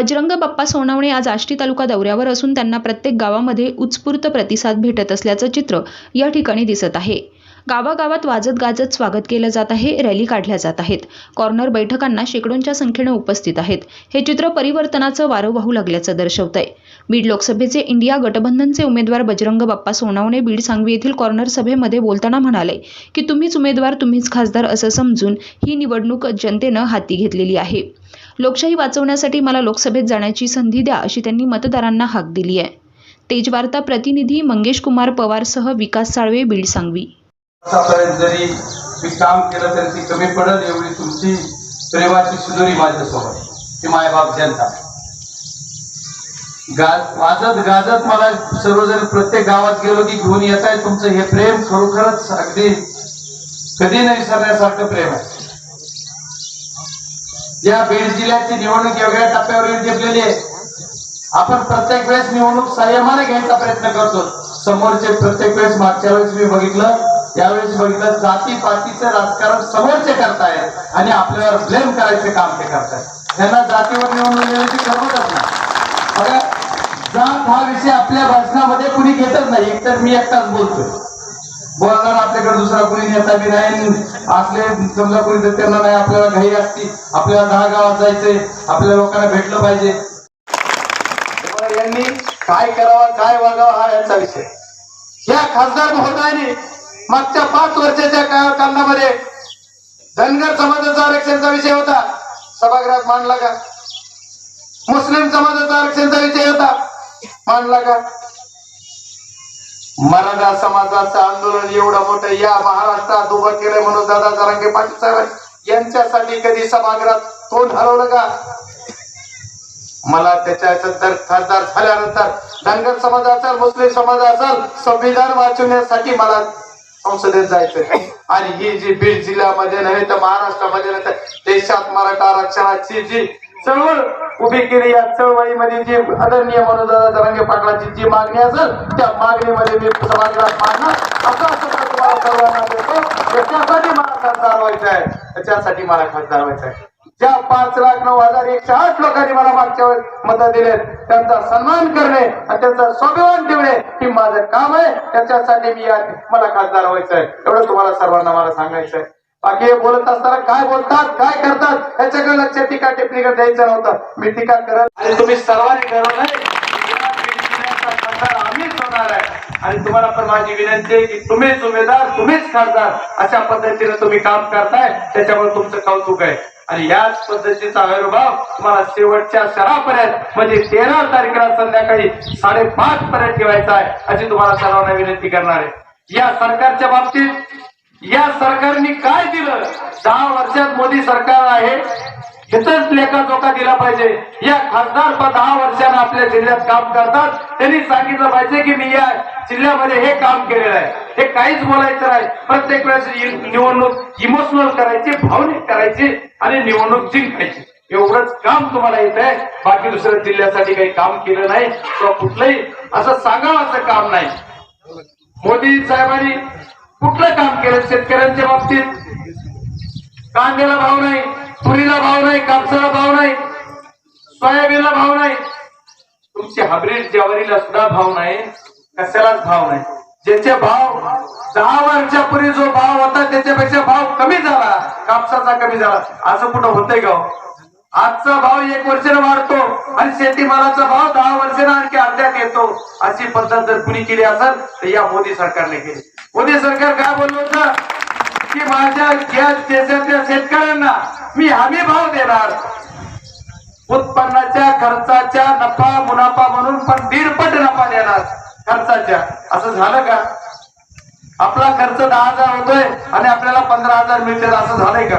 बजरंग बाप्पा सोनावणे आज आष्टी तालुका दौऱ्यावर असून त्यांना प्रत्येक गावामध्ये उत्स्फूर्त प्रतिसाद भेटत असल्याचं चित्र या ठिकाणी दिसत आहे. गावागावात वाजत गाजत स्वागत केलं जात आहे रॅली काढल्या जात आहेत. कॉर्नर बैठकांना शेकडोंच्या संख्येनं उपस्थित आहेत. हे चित्र परिवर्तनाचं वारं वाहू लागल्याचं दर्शवतंय. बीड लोकसभेचे इंडिया गटबंधनचे उमेदवार बजरंग बाप्पा सोनावणे बीड सांगवी येथील कॉर्नर सभेमध्ये बोलताना म्हणाले की तुम्हीच उमेदवार तुम्हीच खासदार असं समजून ही निवडणूक जनतेनं हाती घेतलेली आहे. लोकशाही वाचवण्यासाठी मला लोकसभेत जाण्याची संधी द्या अशी त्यांनी मतदारांना हाक दिली आहे. तेजवार्ता प्रतिनिधी मंगेश कुमार पवारसह विकास साळवे बीड सांगवी. आतापर्यंत जरी मी काम केलं तरी ती कमी पडेल एवढी तुमची प्रेमाची सुजोरी माझ्यासोबत. ती मायबाप जनता गाज वाजत गाजत मला सर्वजण प्रत्येक गावात गेलो की घेऊन येत आहे तुमचं हे प्रेम खरोखरच अगदी कधी नाही सरण्यासारखं प्रेम आहे. ज्या बीड जिल्ह्याची निवडणूक वेगळ्या टप्प्यावर येऊन टिपलेली आहे. आपण प्रत्येक वेळेस निवडणूक संयमाने घ्यायचा प्रयत्न करतो. समोरचे प्रत्येक वेळेस मागच्या वेळेस मी बघितलं त्यावेळेस बघितलं जाती पातीचं राजकारण समोरचे करतायत आणि आपल्यावर ब्लेम करायचे काम ते करतायत त्यांना जातीवर निवडणूक देण्याची गरजच नाही. बघा जात हा विषय आपल्या भाषणामध्ये कुणी घेतच नाही. एकतर मी एकटाच बोलतोय. बोलणार आपल्याकडे दुसरा कोणी नेता बी नाही. असले समजा कोणी तर त्यांना नाही आपल्याला घाई असती आपल्याला दहा गावात जायचंय आपल्या लोकांना भेटलं पाहिजे. यांनी काय करावं काय वागावं हा यांचा विषय. या खासदार महोदयाने मागच्या पाच वर्षाच्या का- काळामध्ये धनगर समाजाचा आरक्षणचा विषय होता. सभागृहात मांडला का? मुस्लिम समाजाचा आरक्षणचा विषय होता. मांडला का? मराठा समाजाचं आंदोलन एवढं मोठं या महाराष्ट्रात उभं केलं म्हणून दादा जरांगे पाटील साहेब यांच्यासाठी कधी सभागृहात तोंड हलवलं का? मला त्याच्या तर खासदार झाल्यानंतर धनगर समाज असाल मुस्लिम समाज असाल संविधान वाचवण्यासाठी मला संसदेत जायचंय. आणि ही जी बीड जिल्ह्यामध्ये नव्हे तर महाराष्ट्रामध्ये नव्हे तर देशात मराठा आरक्षणाची जी चळवळ उभी केली. या चळवळीमध्ये जी आदरणीय मनोदादा जरांगे पाटलांची जी मागणी असेल त्या मागणीमध्ये मी सभागृहात मांडणार असं असं तुम्हाला सर्वांना देतो. त्याच्यासाठी मला खासदार व्हायचं आहे. त्याच्यासाठी मला खासदार व्हायचं आहे. ज्या पाच लाख नऊ हजार एकशे आठ लोकांनी मला मागच्या वेळेस मत दिलेत त्यांचा सन्मान करणे आणि त्यांचा स्वाभिमान ठेवणे हे माझं काम आहे. त्याच्यासाठी मी या मला खासदार व्हायचं आहे. एवढं तुम्हाला सर्वांना मला सांगायचं आहे. बाकी हे बोलत असताना काय बोलतात काय करतात याच्याकडे लक्ष टीका टिप्पणी द्यायचं नव्हतं. मी टीका करत आणि तुम्ही सर्वांनी ठरवलंय आम्हीच होणार आहे. आणि तुम्हाला पण माझी विनंती आहे की तुम्हीच उमेदवार तुम्हीच खासदार अशा पद्धतीने तुम्ही काम करताय त्याच्यामुळे तुमचं कौतुक आहे. आणि याच पद्धतीचा आविर्भाव तुम्हाला शेवटच्या शरापर्यंत म्हणजे तेरा तारखेला संध्याकाळी साडेपाच पर्यंत ठेवायचा आहे अशी तुम्हाला सर्वांना विनंती करणार आहे. या सरकारच्या बाबतीत या सरकारने काय दिलं? दहा वर्षात मोदी सरकार आहे. हिथंच लेखाजोखा दिला पाहिजे. या खासदार पण दहा वर्षानं आपल्या जिल्ह्यात काम करतात. त्यांनी सांगितलं पाहिजे की मी या जिल्ह्यामध्ये हे काम केलेलं आहे. हे काहीच बोलायचं नाही. प्रत्येक वेळेस निवडणूक इमोशनल करायची भावनिक करायची आणि निवडणूक जिंकायची. एवढंच काम तुम्हाला येत आहे. बाकी दुसऱ्या जिल्ह्यासाठी काही काम केलं नाही किंवा कुठलंही असं सांगावं असं काम नाही. मोदी साहेबांनी कुठलं काम केलं शेतकऱ्यांच्या बाबतीत? कांद्याला भाव नाही तुरीला भाव नाही कापसाला भाव नाही सोयाबीनला भाव नाही. तुमची हायब्रिड ज्वारीला सुद्धा भाव नाही कशालाच भाव नाही. ज्याचे भाव दहा वर्षापूर्वी जो भाव होता त्याच्यापेक्षा भाव कमी झाला कापसाचा कमी झाला. असं कुठं होतंय का हो? आजचा भाव एक वर्षाने वाढतो आणि शेतीमालाचा भाव दहा वर्षाने आणखी अर्ध्यात येतो. अशी पद्धत जर कुणी केली असेल तर या मोदी सरकारने केली. मोदी सरकार काय बोललो होतं? की माझ्या या देशातल्या शेतकऱ्यांना मी हमी भाव देणार. उत्पन्नाच्या खर्चाच्या नफा मुनाफा म्हणून पण दीडपट नफा देणार खर्चाच्या. असं झालं का? आपला खर्च दहा हजार होतोय आणि आपल्याला पंधरा हजार मिळतात असं झालंय का?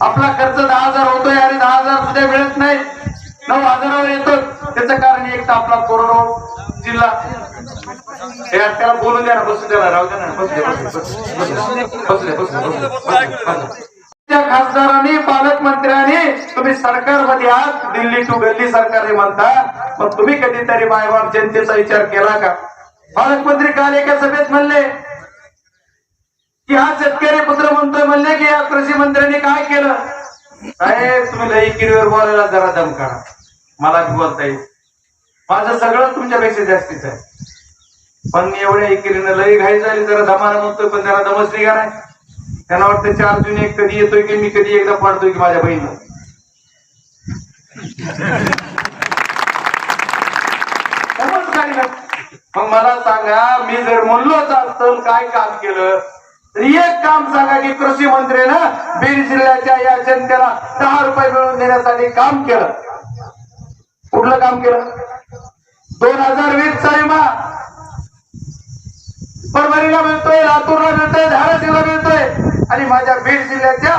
आपला खर्च दहा हजार होतोय आणि दहा मिळत नाही. नऊ हजारावर येतो त्याचं कारण एक तर आपला कोरोना जिल्हा. हे त्याला बोलून द्या ना बसू द्या राहू द्या ना त्या खासदारांनी पालकमंत्र्यांनी तुम्ही सरकारमध्ये आहात दिल्ली टू गल्ली सरकार हे म्हणता मग तुम्ही कधीतरी मायबाप जनतेचा विचार केला का? पालकमंत्री काल एका सभेत म्हणले की हा शेतकरी पुत्र म्हणतोय. म्हणले की या कृषी मंत्र्यांनी काय केलं? साहेब तुम्ही लई किरीवर बोलायला जरा दम करा मला बोलता येईल. माझं सगळं तुमच्यापेक्षा जास्तीच आहे. पण मी एवढ्या एकेरीनं लई घाई झाली जरा धमाला म्हणतोय पण त्याला दमच निघा नाही त्यांना वाटतं चार जून एक कधी येतोय की मी कधी एकदा पाडतोय की माझ्या बहिणीला. मग मला सांगा मी जर म्हणलोच असतं काय काम केलं? एक काम सांगा की कृषी मंत्र्यानं बीड जिल्ह्याच्या या जनतेला दहा रुपये मिळवून देण्यासाठी काम केलं. कुठलं काम केलं? दोन हजार वीस चा विमा. परभणीला मिळतोय लातूरला मिळतोय धाराशिवला मिळतोय. आणि माझ्या बीड जिल्ह्याच्या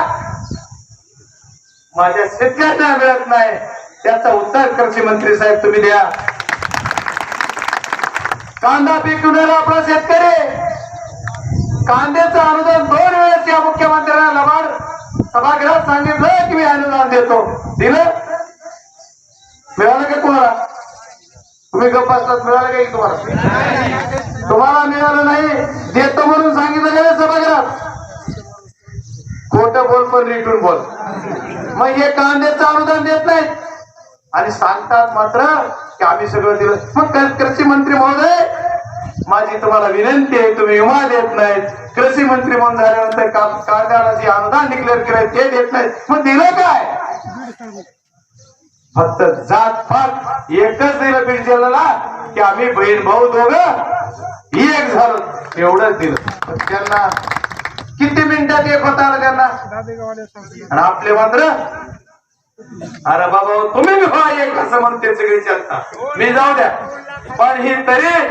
माझ्या शेतकऱ्यांना मिळत नाही. त्याचा उत्तर कृषी मंत्री साहेब तुम्ही द्या. कांदा पिकवणारा आपला शेतकरी. कांद्याचं अनुदान दोन वेळेस या मुख्यमंत्र्यांना लबाड. सभागृहात सांगितलं की मी अनुदान देतो. दिलं? मिळालं का तुम्हाला? तुम्ही गप्प असतात मिळालं काही तुम्हाला? तुम्हाला मिळालं नाही देतो म्हणून सांगितलं का सभागृहात? खोट बोल पण रिटून बोल. मग हे कांद्याचं अनुदान देत नाहीत. आणि सांगतात मात्र की आम्ही सगळं दिलं. मग कृषी मंत्री महोदय माझी तुम्हाला विनंती आहे तुम्ही विमा देत नाहीत. कृषी मंत्री म्हणून झाल्यानंतर का- जे अनुदान डिक्लेअर केलंय ते देत नाहीत. मग दिलं काय? फक्त जात पात एकच दिलं बीड की आम्ही बहीण भाऊ दोघं एक झालो. एवढंच दिलं. त्यांना किती मिनिटात एक होता आलं त्यांना? आणि आपले मात्र? अरे बाबा तुम्ही एक असं म्हणते सगळी जनता. मी जाऊ द्या. पण ही तरी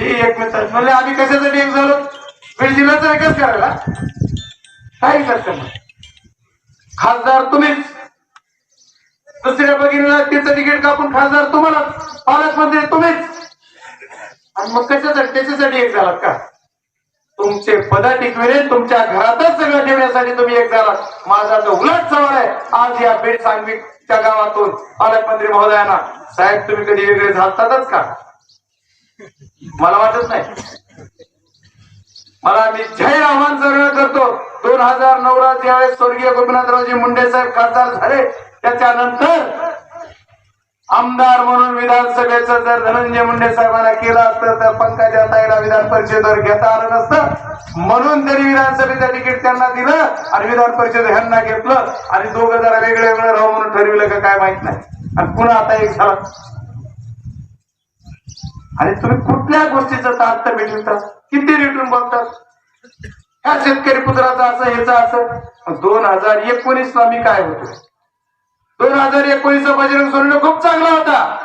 ही एक मिनिट म्हणले आम्ही कशासाठी एक झालो? म्हणजे बीड जिल्ह्याचा विकास करायला? काय विकास करणार? खासदार तुम्हीच. दुसऱ्या भगिनीला तिचं तिकीट कापून खासदार तुम्हाला. पालकमंत्री तुम्हीच. आणि मग कशासाठी त्याच्यासाठी एक झालात का? तुमचे पद टिकविले तुमच्या घरातच सगळं ठेवण्यासाठी तुम्ही एक झाला माझा तर उलट सवाल आहे. आज या बीड सांगवीच्या गावातून पालकमंत्री महोदयांना. साहेब तुम्ही कधी वेगळे झालतातच का? मला वाटत नाही. मला मी जाहीर आव्हान सरळ करतो दोन हजार नऊला ज्यावेळेस स्वर्गीय गोपीनाथरावजी मुंडे साहेब खासदार झाले त्याच्यानंतर आमदार म्हणून विधानसभेचं जर धनंजय मुंडे साहेबांना केलं असतं तर पंकजा ताईला विधान परिषदेवर घेता आलं नसतं. म्हणून तरी विधानसभेचं तिकीट त्यांना दिलं आणि विधान परिषद ह्यांना घेतलं. आणि दोघं जरा वेगळे वेगळं राहू म्हणून ठरविलं का काय माहीत नाही. आणि पुन्हा आता एक झाला. आणि तुम्ही कुठल्या गोष्टीचं तात्त मिटवता? किती रिटून बोलतात ह्या शेतकरी पुत्राचं असं ह्याचं असं. दोन हजार एकोणीस ला मी काय होतो? दोन हजार एकोणीस बजरंग सोडणं खूप चांगला होता.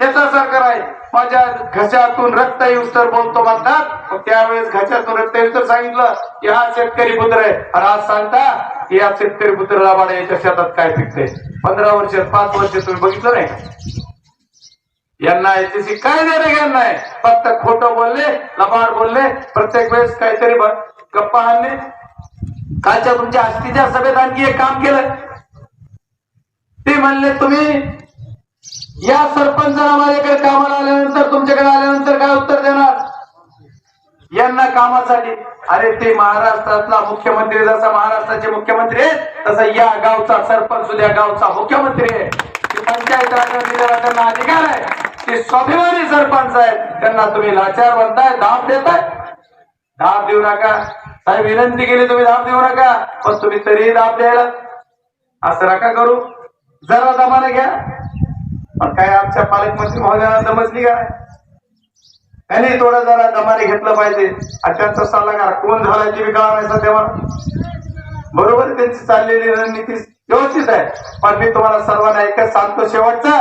त्याचा सरकार आहे. माझ्या घशातून रक्त येऊस तर बोलतो म्हणतात. मग त्यावेळेस घशातून रक्त येऊस तर सांगितलं की हा शेतकरी पुत्र आहे. आणि आज सांगता की या शेतकरी पुत्र लाभाडा याच्या शेतात काय पिकते पंधरा वर्ष पाच वर्ष तुम्ही बघितलं नाही का? यांना याच्याशी काय देणे घेणं नाही फक्त खोटं बोलले लबाड बोलले. प्रत्येक वेळेस काहीतरी गप्पा आणले. कालच्या तुमच्या आस्तीच्या सभेत आणखी एक काम केलं. ते म्हणले तुम्ही या सरपंचाला माझ्याकडे कामाला आल्यानंतर तुमच्याकडे आल्यानंतर काय उत्तर देणार? यांना कामासाठी अरे ते महाराष्ट्रातला मुख्यमंत्री जसा महाराष्ट्राचे मुख्यमंत्री आहे तसा या गावचा सरपंच सुद्धा गावचा मुख्यमंत्री आहे. पंचायत राज त्यांना अधिकार आहे. ते स्वाभिमानी सरपंच आहेत त्यांना तुम्ही लाचार बनताय दाब देताय. दाब देऊ नका. साहेब विनंती केली तुम्ही दाब देऊ नका पण तुम्ही तरीही दाब द्यायला. असं नका करू. जरा दमाने घ्या. पण काय आमच्या पालकमंत्री महोदयांना दमजली काय त्यांनी थोडं जरा दमाने घेतलं पाहिजे. आणि त्यांचा सल्लागार कोण झाला ते नाही सध्या बरोबर त्यांची चाललेली रणनीती व्यवस्थित आहे. पण मी तुम्हाला सर्वांना एकच सांगतो शेवटचा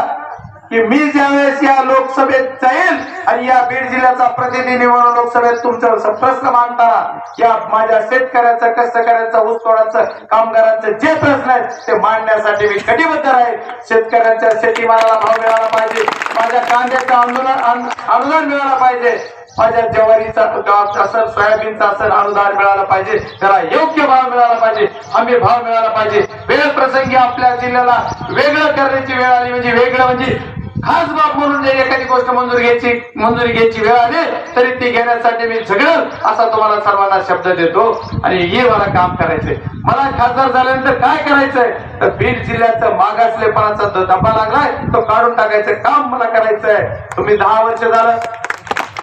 की मी ज्यावेळेस या लोकसभेत जाईल आणि या बीड जिल्ह्याचा प्रतिनिधी म्हणून लोकसभेत तुमचं प्रश्न मांडताना या माझ्या शेतकऱ्याचं कष्टकऱ्याचं ऊसतोडाचं कामगारांचं जे प्रश्न आहेत ते मांडण्यासाठी मी कटिबद्ध राहील. शेतकऱ्यांच्या शेतीमालाला भाव मिळाला पाहिजे. माझ्या कांद्याचं आंदोलन अनुदान मिळालं पाहिजे. माझ्या ज्वारीचा गाव असेल सोयाबीनचा असेल अनुदान मिळालं पाहिजे. त्याला योग्य भाव मिळाला पाहिजे. हमी भाव मिळाला पाहिजे. वेळ प्रसंगी आपल्या जिल्ह्याला वेगळं करण्याची वेळ आली म्हणजे वेगळं म्हणजे खास बाब म्हणून जर एखादी गोष्ट मंजूर घ्यायची मंजुरी घ्यायची वेळ आली तरी ती घेण्यासाठी मी झगडेल असा तुम्हाला सर्वांना शब्द देतो. आणि हे मला काम करायचंय. मला खासदार झाल्यानंतर काय करायचंय? तर बीड जिल्ह्याचं मागासलेपणाचा जो धब्बा लागलाय तो काढून टाकायचं काम मला करायचंय. तुम्ही दहा वर्ष झालं.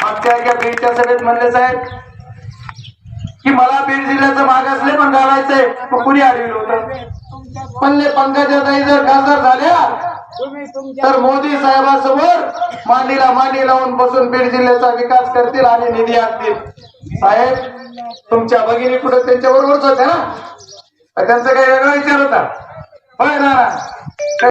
मागच्या एका बीडच्या सभेत म्हणले साहेब की मला बीड जिल्ह्याचं मागासले पण घालायचंय. मग कुणी अडविलं होतं? पण पंकजाताई जर खासदार झाल्या तर मोदी साहेबांसमोर मांडीला मांडी लावून बसून बीड जिल्ह्याचा विकास करतील आणि निधी आणतील. साहेब तुमच्या भगिनी कुठं त्यांच्या बरोबरच होत्या ना? त्यांचा काही वेगळा विचार होता. होय ना